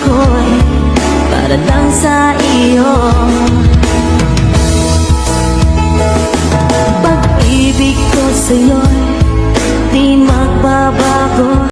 ako'y para lang sa iyo. Pag-ibig ko sa'yo'y